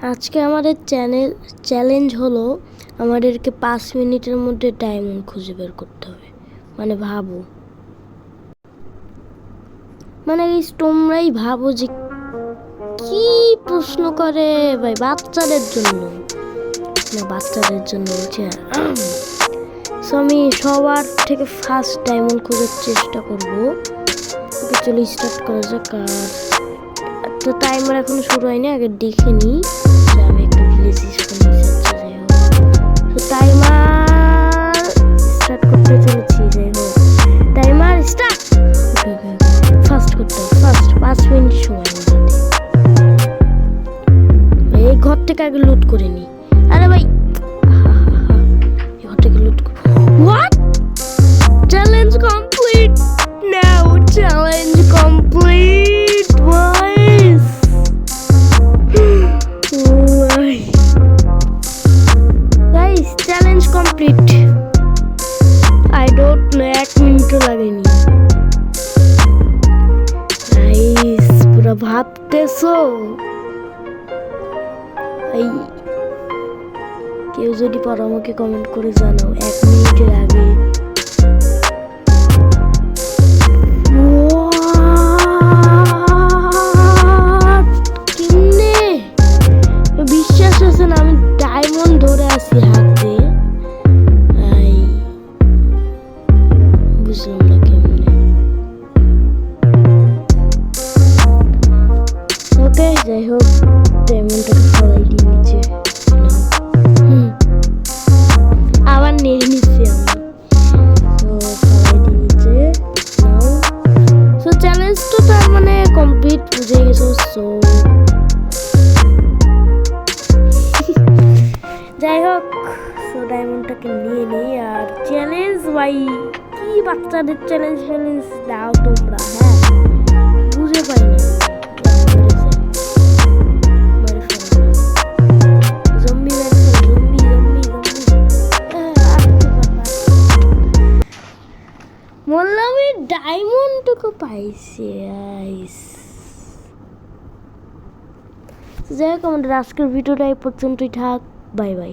আজকে আমাদের channel, challenge হলো আমাদেরকে পাঁচ মিনিটের মধ্যে ডায়মন্ড খুঁজে বের করতে হবে। মানে ভাবো। মানে তোমরাই ভাবো যে কি প্রশ্ন করে ভাই বাচ্চাদের জন্য। না, বাচ্চাদের জন্য বলছি সো আমি সবার থেকে ফার্স্ট ডায়মন্ড খোঁজার চেষ্টা করব। চলো স্টার্ট করা যাক আর টাইমার এখনও শুরু হয়নি, আগে দেখে নিই। আমি একটু ভিলেজ তো টাইমার ফার্স্ট করতে ফার্স্ট পাঁচ মিনিট সময় এই ঘর থেকে আগে লুট করে নি ডোন্ট এক মিনিটও লাগেনি ভাবতেছো কেউ যদি পারো আমাকে কমেন্ট করে জানাও, এক মিনিটের আগে বিশ্বাস আছে না, আমি ডায়মন্ড ধরে আছি হাতে। যাই হোক ডায়মন্ডটাকে ফলাই দিয়ে নিচে আবার নিয়ে নিচ্ছি আমি। তো ফলাই দিয়ে নিচে নাও। সো চ্যালেঞ্জ তো তার মানে কমপ্লিট বুঝে গেছো সো যাই হোক সো ডায়মন্ডটাকে নিয়ে নিই, আর চ্যালেঞ্জ ভাই কি বাচ্চাদের চ্যালেঞ্জ চ্যালেঞ্জ দাও তোমরা? ডায়মন্ডটুকু পাইছি আইস। যাই হোক আমাদের আজকের ভিডিওটা এই পর্যন্তই থাক। Bye bye.